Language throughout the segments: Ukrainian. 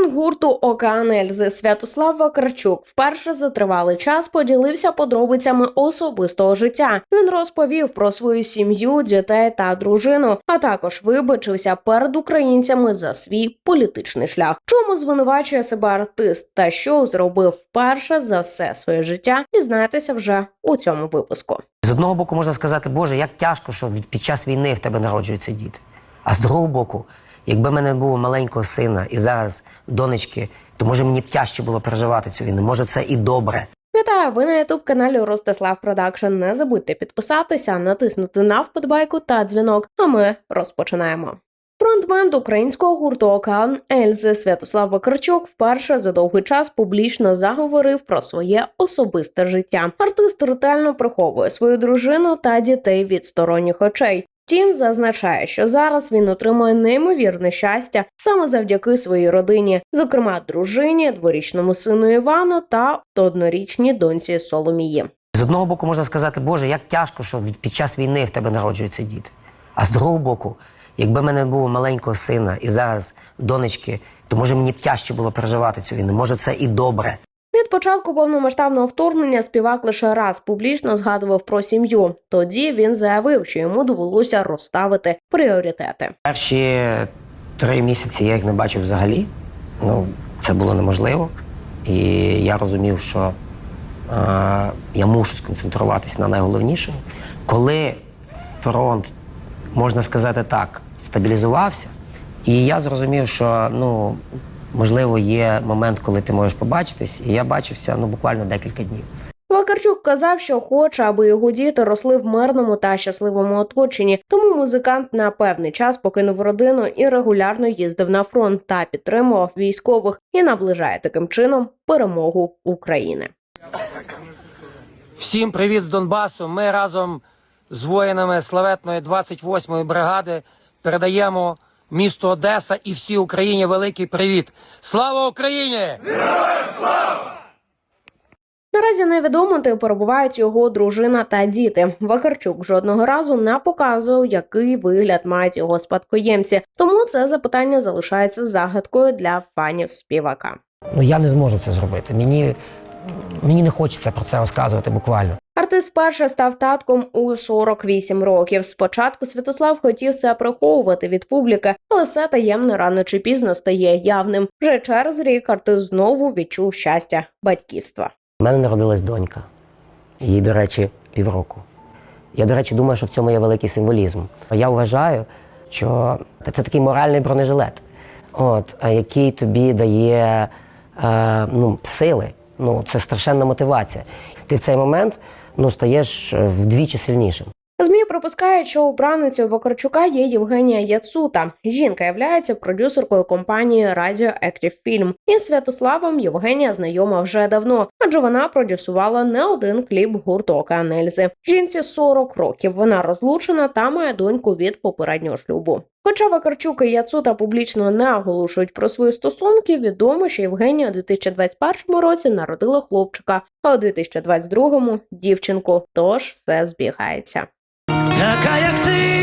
Фронтмен гурту Океан Ельзи Святослав Вакарчук вперше за тривалий час поділився подробицями особистого життя. Він розповів про свою сім'ю, дітей та дружину, а також вибачився перед українцями за свій політичний шлях. Чому звинувачує себе артист та що зробив вперше за все своє життя? Дізнайтеся вже у цьому випуску. З одного боку можна сказати, Боже, як тяжко, що під час війни в тебе народжуються діти. А з другого боку, якби в мене було маленького сина і зараз донечки, то може мені б тяжче було переживати цю війну. Може, це і добре. Вітаю! Ви на ютуб каналі Ростислав Продакшн. Не забудьте підписатися, натиснути на вподобайку та дзвінок. А ми розпочинаємо. Фронтмен українського гурту Океан Ельзи Святослав Вакарчук вперше за довгий час публічно заговорив про своє особисте життя. Артист ретельно приховує свою дружину та дітей від сторонніх очей. Втім, зазначає, що зараз він отримує неймовірне щастя саме завдяки своїй родині, зокрема дружині, дворічному сину Івану та однорічній доньці Соломії. З одного боку можна сказати, Боже, як тяжко, що під час війни в тебе народжуються діти. А з другого боку, якби в мене було маленького сина і зараз донечки, то може мені б тяжче було переживати цю війну. Може, це і добре. Від початку повномасштабного вторгнення співак лише раз публічно згадував про сім'ю. Тоді він заявив, що йому довелося розставити пріоритети. Перші три місяці я їх не бачив взагалі. Ну, це було неможливо. І я розумів, що е, я мушу сконцентруватись на найголовнішому. Коли фронт, можна сказати так, стабілізувався, і я зрозумів, що ну, можливо є момент, коли ти можеш побачитись, і я бачився ну, буквально декілька днів. Вакарчук казав, що хоче, аби його діти росли в мирному та щасливому оточенні. Тому музикант на певний час покинув родину і регулярно їздив на фронт та підтримував військових і наближає таким чином перемогу України. Всім привіт з Донбасу. Ми разом з воїнами славетної 28-ї бригади передаємо місту Одеса і всій Україні великий привіт. Слава Україні! Наразі невідомо, де перебувають його дружина та діти. Вакарчук жодного разу не показував, який вигляд мають його спадкоємці. Тому це запитання залишається загадкою для фанів співака. Ну я не зможу це зробити. Мені, мені не хочеться про це розказувати буквально. Артист вперше став татком у 48 років. Спочатку Святослав хотів це приховувати від публіки, але все таємно рано чи пізно стає явним. Вже через рік артист знову відчув щастя батьківства. У мене народилась донька. Їй, до речі, півроку. Я, до речі, думаю, що в цьому є великий символізм. Я вважаю, що це такий моральний бронежилет, от, який тобі дає е, ну, сили. Ну, це страшенна мотивація. Ти в цей момент ну, стаєш е, вдвічі сильнішим. ЗМІ припускають, що обраницею Вакарчука є Євгенія Яцута. Жінка являється продюсеркою компанії Radio Active Film. Із Святославом Євгенія знайома вже давно, адже вона продюсувала не один кліп гурту «Океан Жінці 40 років. Вона розлучена та має доньку від попереднього шлюбу. Хоча Вакарчук і Яцута публічно не оголошують про свої стосунки, відомо, що Євгенія у 2021 році народила хлопчика, а у 2022 – дівчинку. Тож все збігається. Така, як ти,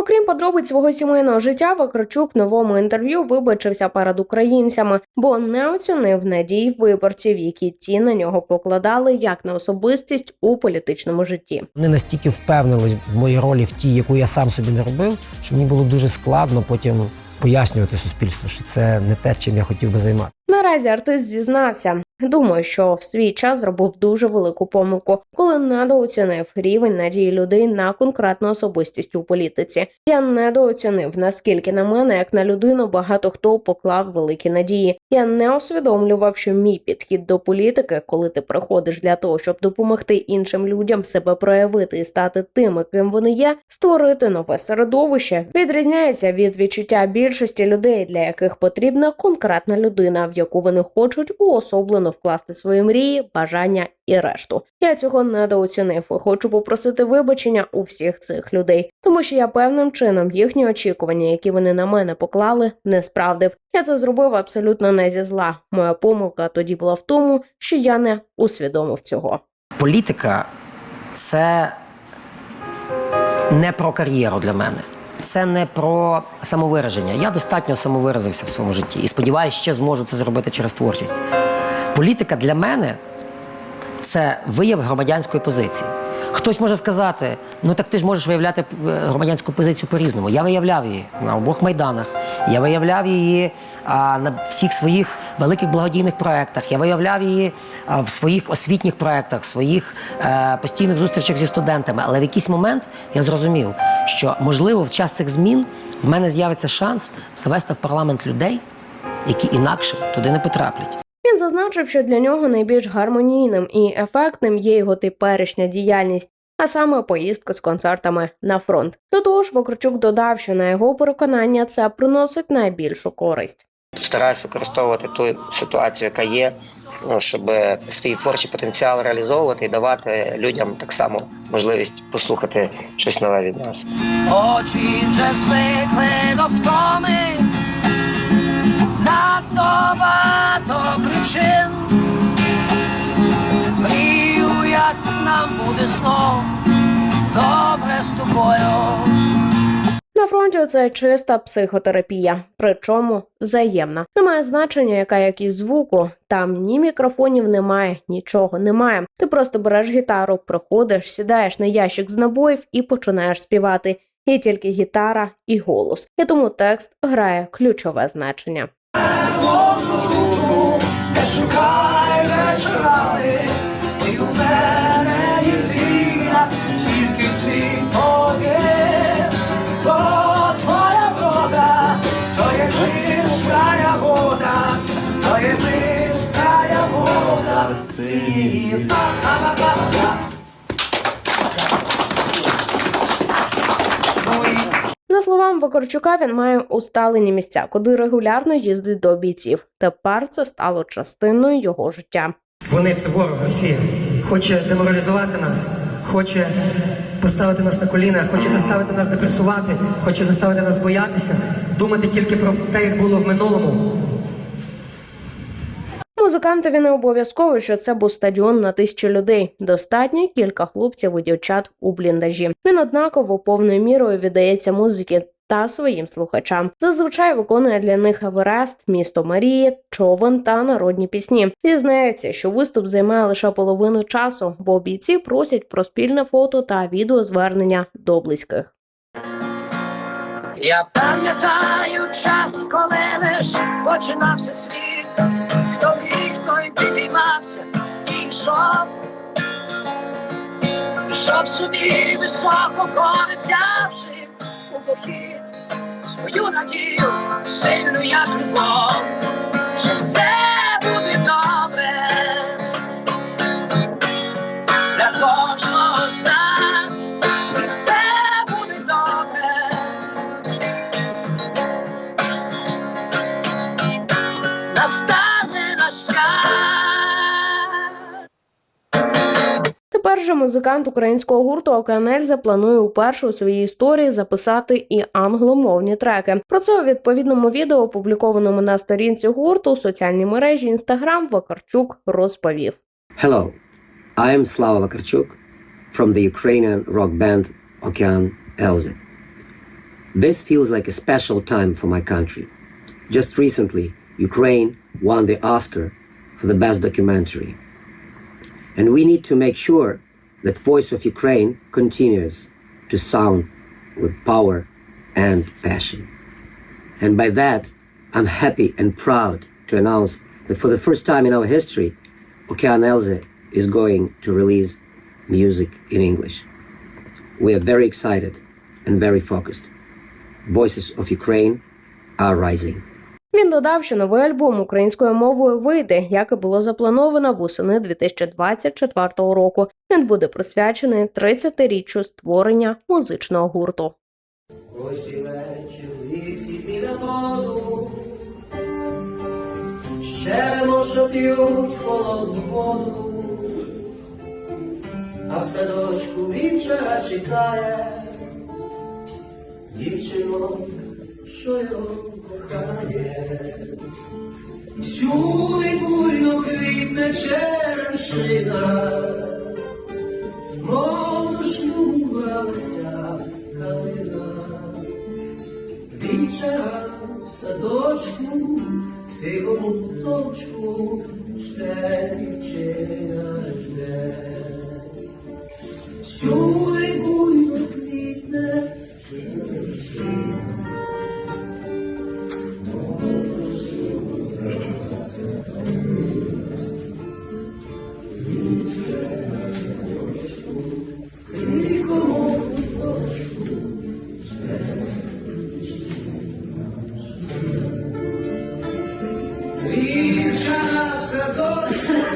Окрім подробиць свого сімейного життя, Вакарчук в новому інтерв'ю вибачився перед українцями, бо не оцінив надій виборців, які ті на нього покладали як на особистість у політичному житті. Вони настільки впевнились в моїй ролі, в тій, яку я сам собі не робив, що мені було дуже складно потім пояснювати суспільству, що це не те, чим я хотів би займатися. Наразі артист зізнався. Думаю, що в свій час зробив дуже велику помилку, коли недооцінив рівень надії людей на конкретну особистість у політиці. Я недооцінив, наскільки на мене, як на людину, багато хто поклав великі надії. Я не усвідомлював, що мій підхід до політики, коли ти приходиш для того, щоб допомогти іншим людям себе проявити і стати тими, ким вони є, створити нове середовище, відрізняється від відчуття більшості людей, для яких потрібна конкретна людина, в яку вони хочуть уособлено вкласти свої мрії, бажання і решту. Я цього недооцінив і хочу попросити вибачення у всіх цих людей, тому що я певним чином їхні очікування, які вони на мене поклали, не справдив. Я це зробив абсолютно не зі зла. Моя помилка тоді була в тому, що я не усвідомив цього. Політика це не про кар'єру для мене. Це не про самовираження. Я достатньо самовиразився в своєму житті і сподіваюся, ще зможу це зробити через творчість. Політика для мене це вияв громадянської позиції. Хтось може сказати: ну так ти ж можеш виявляти е, громадянську позицію по-різному. Я виявляв її на обох майданах, я виявляв її а, на всіх своїх великих благодійних проєктах, я виявляв її а, в своїх освітніх проєктах, в своїх е, постійних зустрічах зі студентами. Але в якийсь момент я зрозумів, що можливо в час цих змін в мене з'явиться шанс завести в парламент людей, які інакше туди не потраплять. Він зазначив, що для нього найбільш гармонійним і ефектним є його теперішня діяльність, а саме поїздка з концертами на фронт. До того ж, Вакарчук додав, що на його переконання це приносить найбільшу користь. Стараюсь використовувати ту ситуацію, яка є, ну, щоб свій творчий потенціал реалізовувати і давати людям так само можливість послухати щось нове від нас. Очі вже звикли до втоми, надто причин. Мрію, як нам буде знов добре з тобою. На фронті це чиста психотерапія, причому взаємна. Немає значення, яка якість звуку. Там ні мікрофонів немає, нічого немає. Ти просто береш гітару, приходиш, сідаєш на ящик з набоїв і починаєш співати. Є тільки гітара і голос, і тому текст грає ключове значення. Шукай вечорами, і у мене є віра, тільки ти один, бо твоя вода, то є чистая вода, то є чистая вода, синів. За Вакарчука, він має усталені місця, куди регулярно їздить до бійців. Тепер це стало частиною його життя. Вони це ворог Росія. Хоче деморалізувати нас, хоче поставити нас на коліна, хоче заставити нас депресувати, хоче заставити нас боятися, думати тільки про те, як було в минулому. Музикантові не обов'язково, що це був стадіон на тисячі людей. Достатньо кілька хлопців і дівчат у бліндажі. Він однаково повною мірою віддається музиці та своїм слухачам. Зазвичай виконує для них Еверест, місто Марії, човен та народні пісні. Зізнається, що виступ займає лише половину часу, бо бійці просять про спільне фото та відеозвернення до близьких. Я пам'ятаю час, коли лиш починався світ, хто міг, той підіймався і йшов, йшов собі високо, гори взявши у похід свою надію, сильну як любов, що все музикант українського гурту Океанельза планує уперше у своїй історії записати і англомовні треки. Про це у відповідному відео, опублікованому на сторінці гурту у соціальній мережі Instagram, Вакарчук розповів. Hello, I am Slava Vakarchuk from the Ukrainian rock band Okean Elze. This feels like a special time for my country. Just recently, Ukraine won the Oscar for the best documentary. And we need to make sure that Voice of Ukraine continues to sound with power and passion. And by that, I'm happy and proud to announce that for the first time in our history, Okean Elze is going to release music in English. We are very excited and very focused. Voices of Ukraine are rising. Він додав, що новий альбом українською мовою вийде, як і було заплановано восени 2024 року. Він буде присвячений 30-річчю створення музичного гурту. Ось і вечір лісі біля моду, Щеремо, що п'ють холодну воду, а в садочку вівчара чекає, дівчинок, що його. Всюди буйно квітне черешина, мов шлюбалася калина, дівчара в садочку, в тихому куточку ще дівчина жде. Всюди Дівчина все дощ.